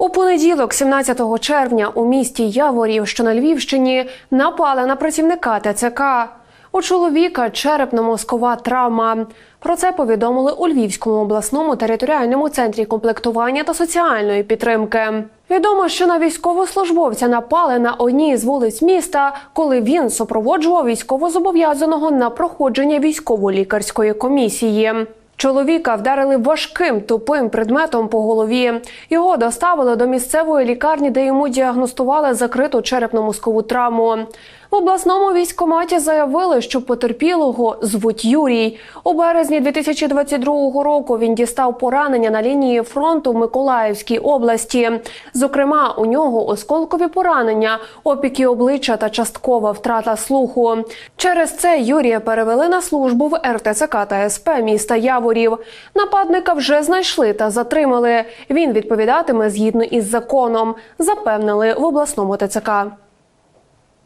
У понеділок, 17 червня, у місті Яворів, що на Львівщині, напали на працівника ТЦК. У чоловіка черепно-мозкова травма. Про це повідомили у Львівському обласному територіальному центрі комплектування та соціальної підтримки. Відомо, що на військовослужбовця напали на одній з вулиць міста, коли він супроводжував військовозобов'язаного на проходження військово-лікарської комісії. Чоловіка вдарили важким тупим предметом по голові. Його доставили до місцевої лікарні, де йому діагностували закриту черепно-мозкову травму. В обласному військкоматі заявили, що потерпілого звуть Юрій. У березні 2022 року він дістав поранення на лінії фронту в Миколаївській області. Зокрема, у нього осколкові поранення, опіки обличчя та часткова втрата слуху. Через це Юрія перевели на службу в РТЦК та СП міста Яворів. Нападника вже знайшли та затримали. Він відповідатиме згідно із законом, запевнили в обласному ТЦК.